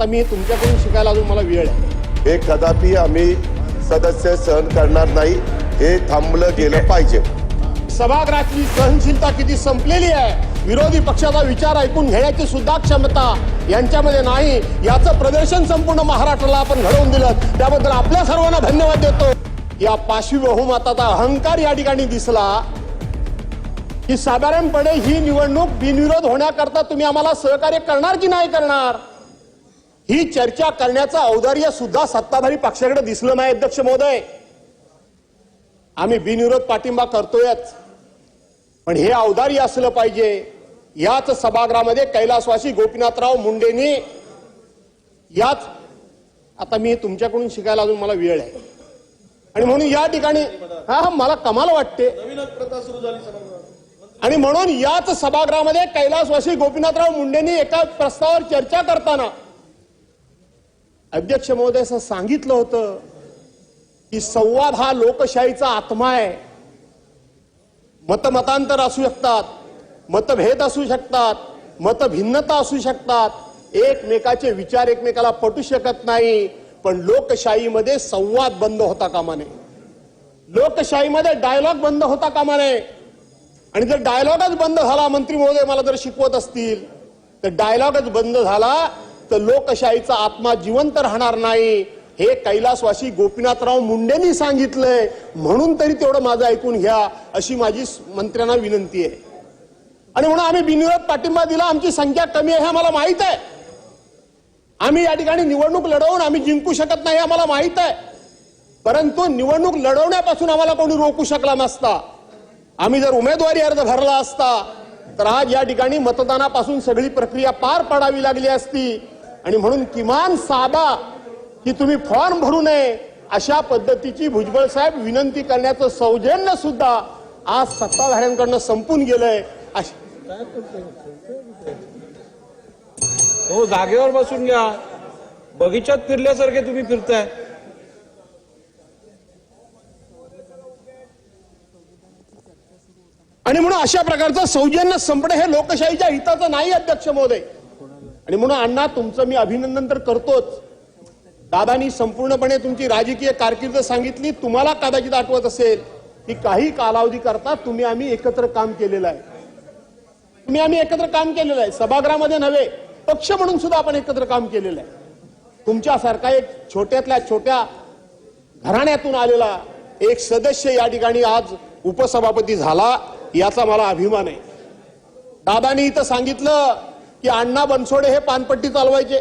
आता मी तुमच्याकडून शिकायला अजून मला वेळ आहे. हे कदापि आम्ही सदस्य सहन करणार नाही हे थांबलं गेलं पाहिजे. सभागृहाची सहनशीलता किती संपलेली आहे विरोधी पक्षाचा विचार ऐकून घेण्याची सुद्धा क्षमता यांच्यामध्ये नाही. याचं प्रदर्शन संपूर्ण महाराष्ट्राला आपण घडवून दिलं. त्याबद्दल आपल्या सर्वांना धन्यवाद देतो. या पाचवी बहुमताचा अहंकार या ठिकाणी दिसला. की साधारणपणे ही निवडणूक बिनविरोध होण्याकरता तुम्ही आम्हाला सहकार्य करणार की नाही करणार? ही चर्चा करण्याचं औदार्य सुद्धा सत्ताधारी पक्षाकडे दिसलं नाही अध्यक्ष महोदय. आम्ही बिनविरोध पाठिंबा करतोयच. पण हे औदार्य असलं पाहिजे. याच सभागृहामध्ये कैलासवासी गोपीनाथराव मुंडेंनी याच आता मी तुमच्याकडून शिकायला अजून मला वेळ आहे. आणि म्हणून या ठिकाणी हा हा मला कमाल वाटते. आणि म्हणून याच सभागृहामध्ये कैलासवासी गोपीनाथराव मुंडेंनी एका प्रस्तावावर चर्चा करताना अध्यक्ष महोदय असं सांगितलं होतं की संवाद हा लोकशाहीचा आत्मा आहे. मतमतांतर असू शकतात मतभेद असू शकतात मतभिन्नता असू शकतात. एकमेकाचे विचार एकमेकाला पटू शकत नाही पण लोकशाहीमध्ये संवाद बंद होता कामा नये. लोकशाहीमध्ये डायलॉग बंद होता कामा नये. आणि जर डायलॉगच बंद झाला मंत्री महोदय मला जर शिकवत असतील तर डायलॉगच बंद झाला तर लोकशाहीचा आत्मा जिवंत राहणार नाही हे कैलासवासी गोपीनाथराव मुंडेंनी सांगितलंय. म्हणून तरी तेवढं माझं ऐकून घ्या अशी माझी मंत्र्यांना विनंती आहे. आणि म्हणून आम्ही बिनविरोध पाठिंबा दिला आमची संख्या कमी आहे हे आम्हाला माहीत आहे. आम्ही या ठिकाणी निवडणूक लढवून आम्ही जिंकू शकत नाही आम्हाला माहीत आहे. परंतु निवडणूक लढवण्यापासून आम्हाला कोणी रोखू शकला नसता. आम्ही जर उमेदवारी अर्ज भरला असता तर आज या ठिकाणी मतदानापासून सगळी प्रक्रिया पार पाडावी लागली असती. आणि म्हणून किमान साधा की तुम्ही फॉर्म भरू नये अशा पद्धतीची भुजबळ साहेब विनंती करण्याचं सौजन्य सुद्धा आज सत्ताधाऱ्यांकडनं संपून गेलंय. हो जागेवर बसून घ्या. बगीच्यात फिरल्यासारखे तुम्ही फिरताय. आणि म्हणून अशा प्रकारचं सौजन्य संपणं हे लोकशाहीच्या हिताचं नाही अध्यक्ष महोदय. आणि म्हणून अण्णा तुमचं मी अभिनंदन तर करतोच. दादानी संपूर्णपणे तुमची राजकीय कारकीर्द सांगितली. तुम्हाला कदाचित आठवत असेल की काही कालावधी करता तुम्ही आम्ही एकत्र काम केलेलं आहे. तुम्ही आम्ही एकत्र काम केलेलं आहे. सभागृहामध्ये नव्हे पक्ष म्हणून सुद्धा आपण एकत्र काम केलेलं आहे. तुमच्यासारखा एक छोट्यातल्या छोट्या घराण्यातून आलेला एक सदस्य या ठिकाणी आज उपसभापती झाला याचा मला अभिमान आहे. दादानी इथं सांगितलं की अण्णा बनसोडे हे पानपट्टी चालवायचे.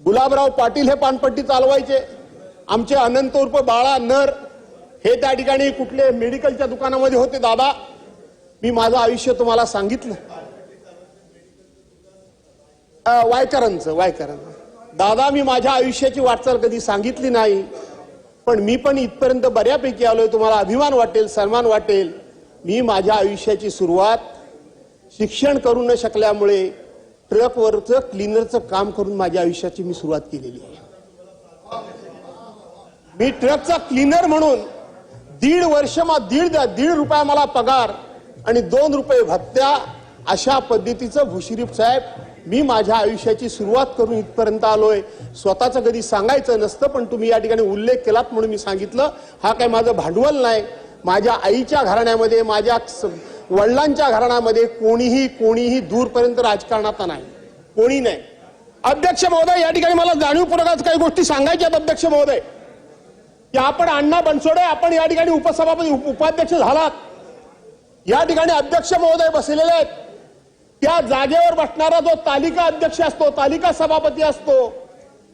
गुलाबराव पाटील हे पानपट्टी चालवायचे. आमचे अनंत उर्फ बाळा नर हे त्या ठिकाणी कुठले मेडिकलच्या दुकानामध्ये होते दादा. मी माझं आयुष्य तुम्हाला सांगितलं. वायकरांचं वायकरांचं. दादा मी माझ्या आयुष्याची वाटचाल कधी सांगितली नाही पण मी पण इथपर्यंत बऱ्यापैकी आलोय. तुम्हाला अभिमान वाटेल सन्मान वाटेल. मी माझ्या आयुष्याची सुरुवात शिक्षण करू न शकल्यामुळे ट्रकवरचं क्लिनरचं काम करून माझ्या आयुष्याची मी सुरुवात केलेली आहे. मी ट्रकचा क्लीनर म्हणून दीड वर्ष मा दीड दीड रुपया मला पगार आणि दोन रुपये भत्त्या अशा पद्धतीचं भुशिरीफ साहेब मी माझ्या आयुष्याची सुरुवात करून इथपर्यंत आलोय. स्वतःचं कधी सांगायचं नसतं पण तुम्ही या ठिकाणी उल्लेख केलात म्हणून मी सांगितलं. हा काय माझं भांडवल नाही. माझ्या आईच्या घराण्यामध्ये माझ्या स- वडिलांच्या घराण्यामध्ये कोणीही कोणीही दूरपर्यंत राजकारणात नाही. कोणी नाही. अध्यक्ष महोदय या ठिकाणी मला जाणीवपूर्वक काही गोष्टी सांगायच्या आहेत अध्यक्ष महोदय. की आपण अण्णा बनसोडे आपण या ठिकाणी उपसभापती उपाध्यक्ष झालात. या ठिकाणी अध्यक्ष महोदय बसलेले आहेत. त्या जागेवर बसणारा जो तालिका अध्यक्ष असतो तालिका सभापती असतो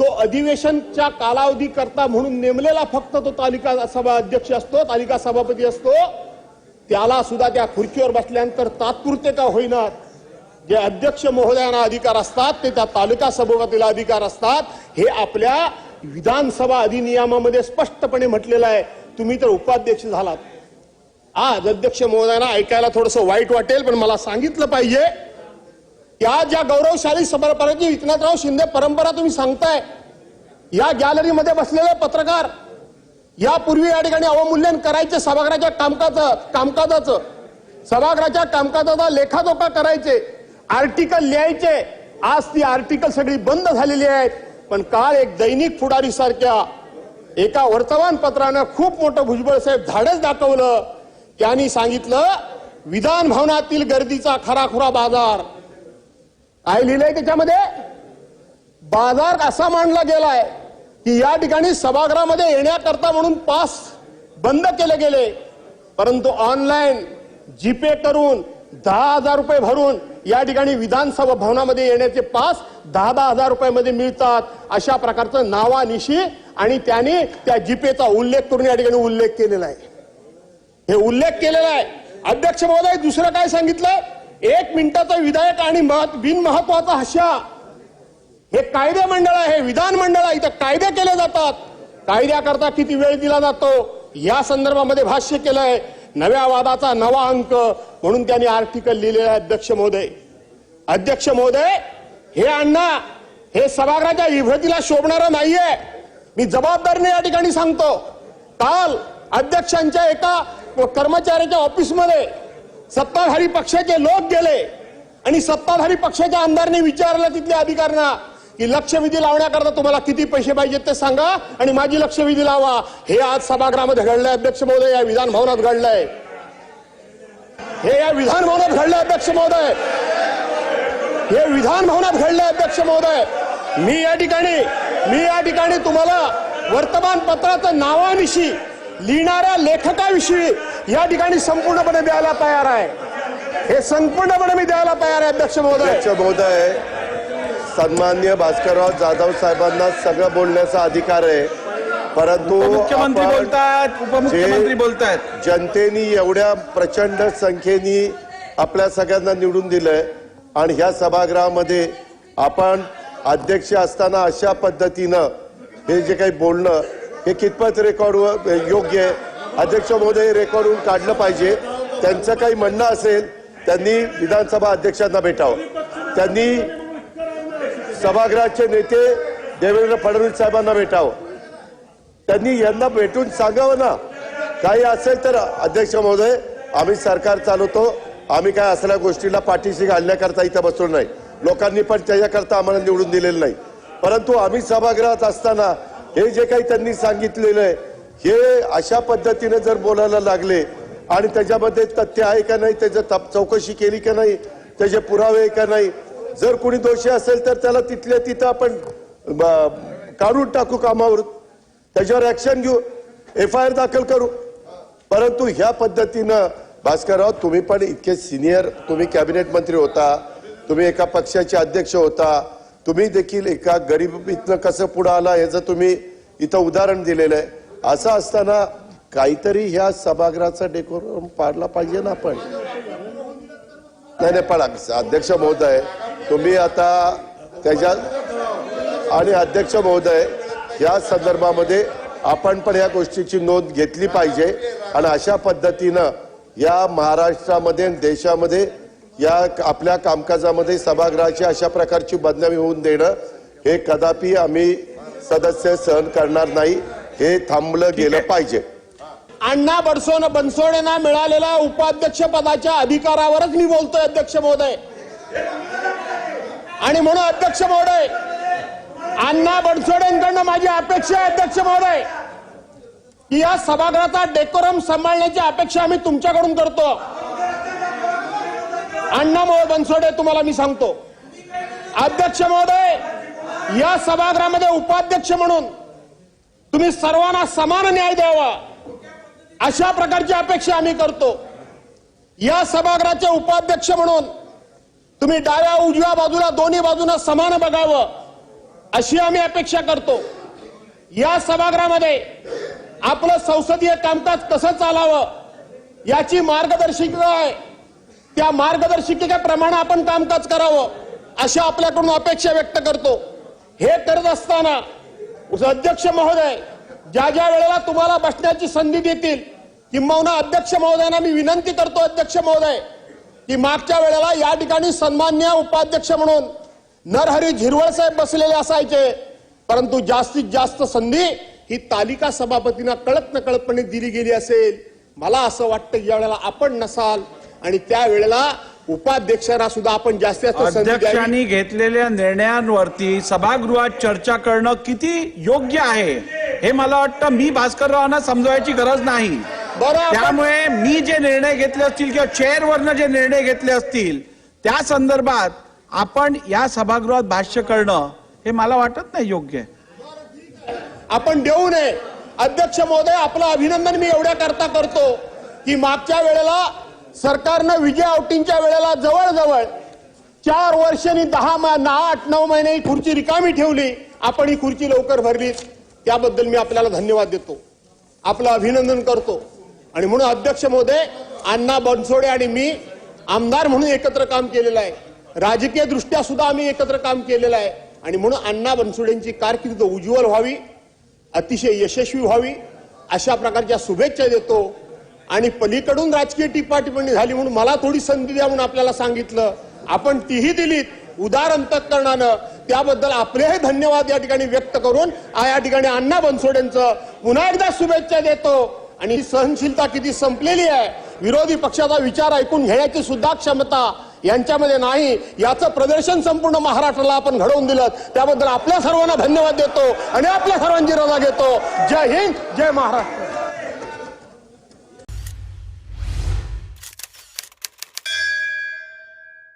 तो अधिवेशनच्या कालावधी करता म्हणून नेमलेला फक्त तो तालिका सभा अध्यक्ष असतो तालिका सभापती असतो. त्याला सुद्धा त्या खुर्चीवर बसल्यानंतर तात्पुरते का होईना. जे अध्यक्ष महोदयांना अधिकार असतात ते त्या तालुका सभापतीला अधिकार असतात. हे आपल्या विधानसभा अधिनियमामध्ये स्पष्टपणे म्हटलेलं आहे. तुम्ही तर उपाध्यक्ष झालात. आज अध्यक्ष महोदयांना ऐकायला थोडस वाईट वाटेल पण मला सांगितलं पाहिजे या ज्या गौरवशाली समर्पणाची विकनाथराव शिंदे परंपरा तुम्ही सांगताय या गॅलरीमध्ये बसलेले पत्रकार यापूर्वी या ठिकाणी अवमूल्यन करायचे सभागृहाच्या कामकाजाचं कामकाजाचं. सभागृहाच्या कामकाजाचा लेखाजोखा करायचे. आर्टिकल लिहायचे. आज ती आर्टिकल सगळी बंद झालेली आहेत पण काल एक दैनिक फुडारी सारख्या एका वर्तमानपत्रानं खूप मोठं भुजबळ साहेब धाडच दाखवलं. त्यांनी सांगितलं विधान भवनातील गर्दीचा खराखुरा बाजार. काय लिहिलंय त्याच्यामध्ये? बाजार असा मांडला गेलाय? की या ठिकाणी सभागृहामध्ये येण्याकरता म्हणून पास बंद केले गेले. परंतु ऑनलाईन जीपे करून दहा हजार रुपये भरून या ठिकाणी विधानसभा भवनामध्ये येण्याचे पास दहा दहा हजार रुपयामध्ये मिळतात अशा प्रकारचं नावानिशी आणि त्याने त्या जीपेचा उल्लेख करून या ठिकाणी उल्लेख केलेला आहे. हे उल्लेख केलेला आहे. अध्यक्ष महोदय दुसरं काय सांगितलं एक मिनिटाचा विधायक आणि महत् बिनमहत्वाचा हास्या. हे कायदे मंडळ आहे हे विधान मंडळ आहे इथं कायदे केले जातात. कायद्याकरता किती वेळ दिला जातो? या संदर्भामध्ये भाष्य केलंय नव्या वादाचा नवा अंक म्हणून त्यांनी आर्टिकल लिहिलेलं आहे अध्यक्ष महोदय. अध्यक्ष महोदय हे अण्णा हे सभागृहाच्या इभ्रतीला शोभणारं नाहीये. मी जबाबदारीने या ठिकाणी सांगतो. काल अध्यक्षांच्या एका कर्मचाऱ्याच्या ऑफिसमध्ये सत्ताधारी पक्षाचे लोक गेले आणि सत्ताधारी पक्षाच्या आमदारने विचारलं तिथल्या अधिकाऱ्यांना की लक्षवेधी लावण्याकरता तुम्हाला किती पैसे पाहिजेत ते सांगा आणि माझी लक्षवेधी लावा. हे आज सभागृहामध्ये घडलंय अध्यक्ष महोदय या विधान भवनात घडलंय. हे या विधान भवनात घडलंय अध्यक्ष महोदय. हे विधान भवनात घडलंय अध्यक्ष महोदय. मी या ठिकाणी मी या ठिकाणी तुम्हाला वर्तमानपत्राच्या नावाविषयी लिहिणाऱ्या लेखकाविषयी या ठिकाणी संपूर्णपणे द्यायला तयार आहे. हे संपूर्णपणे मी द्यायला तयार आहे अध्यक्ष महोदय. अध्यक्ष महोदय सन्मान्य भास्करराव जाधव साहेबांना सगळं बोलण्याचा अधिकार आहे. परंतु मुख्यमंत्री आपण बोलतायत उपमुख्यमंत्री जे बोलतायत. जनतेने एवढ्या प्रचंड संख्येने आपल्या सगळ्यांना निवडून दिलंय आणि ह्या सभागृहामध्ये आपण अध्यक्ष असताना अशा पद्धतीनं हे जे काही बोलणं हे कितपत रेकॉर्ड योग्य आहे? अध्यक्ष महोदय रेकॉर्डवरून काढलं पाहिजे. त्यांचं काही म्हणणं असेल त्यांनी विधानसभा अध्यक्षांना भेटावं. त्यांनी सभागृहाचे नेते देवेंद्र फडणवीस साहेबांना भेटावं. त्यांनी यांना भेटून सांगावं ना. काही असेल तर अध्यक्ष महोदय आम्ही सरकार चालवतो. आम्ही काय असल्या गोष्टीला पाठीशी घालण्याकरता इथं बसलो नाही. लोकांनी पण त्याच्याकरता आम्हाला निवडून दिलेलं नाही. परंतु आम्ही सभागृहात असताना हे जे काही त्यांनी सांगितलेलं आहे हे अशा पद्धतीने जर बोलायला लागले आणि त्याच्यामध्ये तथ्य आहे का नाही त्याचं तप- चौकशी केली का नाही त्याचे पुरावे आहे का नाही जर कोणी दोषी असेल तर त्याला तिथल्या तिथं आपण काढून टाकू कामावर. त्याच्यावर ऍक्शन घेऊ. एफ आय आर दाखल करू. परंतु ह्या पद्धतीनं भास्करराव तुम्ही पण इतके सिनियर तुम्ही कॅबिनेट मंत्री होता तुम्ही एका पक्षाचे अध्यक्ष होता तुम्ही देखील एका गरिबीतनं कसं पुढे आला याचं तुम्ही इथं उदाहरण दिलेलं आहे. असं असताना काहीतरी ह्या सभागृहाचा डेकोरम पाडला पाहिजे ना आपण? नाही नाही पण अध्यक्ष महोदय तुम्ही आता त्याच्यात आणि अध्यक्ष महोदय या संदर्भामध्ये आपण पण या गोष्टीची नोंद घेतली पाहिजे. आणि अशा पद्धतीनं या महाराष्ट्रामध्ये आणि देशामध्ये या आपल्या कामकाजामध्ये सभागृहाची अशा प्रकारची बदनामी होऊन देणं हे कदापि आम्ही सदस्य सहन करणार नाही. हे थांबलं गेलं पाहिजे. अण्णा बडसोन बनसोडेंना मिळालेल्या उपाध्यक्ष पदाच्या अधिकारावरच मी बोलतोय अध्यक्ष महोदय. आणि म्हणून अध्यक्ष महोदय अण्णा बनसोडेंकडनं माझी अपेक्षा आहे अध्यक्ष महोदय की या सभागृहाचा डेकोरम सांभाळण्याची अपेक्षा आम्ही तुमच्याकडून करतो. अण्णा मोह बनसोडे तुम्हाला मी सांगतो. अध्यक्ष महोदय या सभागृहामध्ये उपाध्यक्ष म्हणून तुम्ही सर्वांना समान न्याय द्यावा अशा प्रकारची अपेक्षा आम्ही करतो. या सभागृहाचे उपाध्यक्ष म्हणून तुम्ही डाव्या उजव्या बाजूला दोन्ही बाजूला समान बघावं. अशी आम्ही अपेक्षा करतो. या सभागृहामध्ये आपलं संसदीय कामकाज कसं चालावं याची मार्गदर्शिका आहे. त्या मार्गदर्शिकेप्रमाणे आपण कामकाज करावं अशा आपल्याकडून अपेक्षा व्यक्त करतो. हे करत असताना अध्यक्ष महोदय ज्या ज्या वेळेला तुम्हाला बसण्याची संधी देतील किंबहुना अध्यक्ष महोदयांना मी विनंती करतो अध्यक्ष महोदय की मागच्या वेळेला या ठिकाणी सन्मान्य उपाध्यक्ष म्हणून नरहरी झिरवळ साहेब बसलेले असायचे. परंतु जास्तीत जास्त संधी ही तालिका सभापतींना कळत नकळतपणे दिली गेली असेल. मला असं वाटतं या ज्या वेळेला आपण नसाल आणि त्यावेळेला उपाध्यक्षांना सुद्धा आपण जास्तीत जास्त अध्यक्षांनी घेतलेल्या निर्णयांवरती सभागृहात चर्चा करणं किती योग्य आहे हे मला वाटतं मी भास्कररावांना समजवायची गरज नाही. त्यामुळे मी जे निर्णय घेतले असतील किंवा चेअरवरनं जे निर्णय घेतले असतील त्या संदर्भात आपण या सभागृहात भाष्य करणं हे मला वाटत नाही योग्य. आहे आपण देऊ नये. अध्यक्ष महोदय आपलं अभिनंदन मी एवढ्या करता करतो की मागच्या वेळेला सरकारनं विजय आउटिंगच्या वेळेला जवळजवळ चार वर्षांनी दहा आठ नऊ महिने ही खुर्ची रिकामी ठेवली. आपण ही खुर्ची लवकर भरली त्याबद्दल मी आपल्याला धन्यवाद देतो. आपलं अभिनंदन करतो. आणि म्हणून अध्यक्ष महोदय अण्णा बनसोडे आणि मी आमदार म्हणून एकत्र काम केलेलं आहे. राजकीय दृष्ट्या सुद्धा आम्ही एकत्र काम केलेलं आहे. आणि म्हणून अण्णा बनसोडेंची कारकीर्द उज्ज्वल व्हावी अतिशय यशस्वी व्हावी अशा प्रकारच्या शुभेच्छा देतो. आणि पलीकडून राजकीय टिप्पाटिप्पणी झाली म्हणून मला थोडी संधी द्या म्हणून आपल्याला सांगितलं. आपण तीही दिलीत उदार अंतकरणानं. त्याबद्दल आपलेही धन्यवाद या ठिकाणी व्यक्त करून या ठिकाणी अण्णा बनसोडेंचं पुन्हा एकदा शुभेच्छा देतो. आणि ही सहनशीलता किती संपलेली आहे विरोधी पक्षाचा विचार ऐकून घेण्याची सुद्धा क्षमता यांच्यामध्ये नाही. याचं प्रदर्शन संपूर्ण महाराष्ट्राला आपण घडवून दिलं. त्याबद्दल आपल्या सर्वांना धन्यवाद देतो आणि आपल्या सर्वांची रजा घेतो. जय हिंद जय महाराष्ट्र.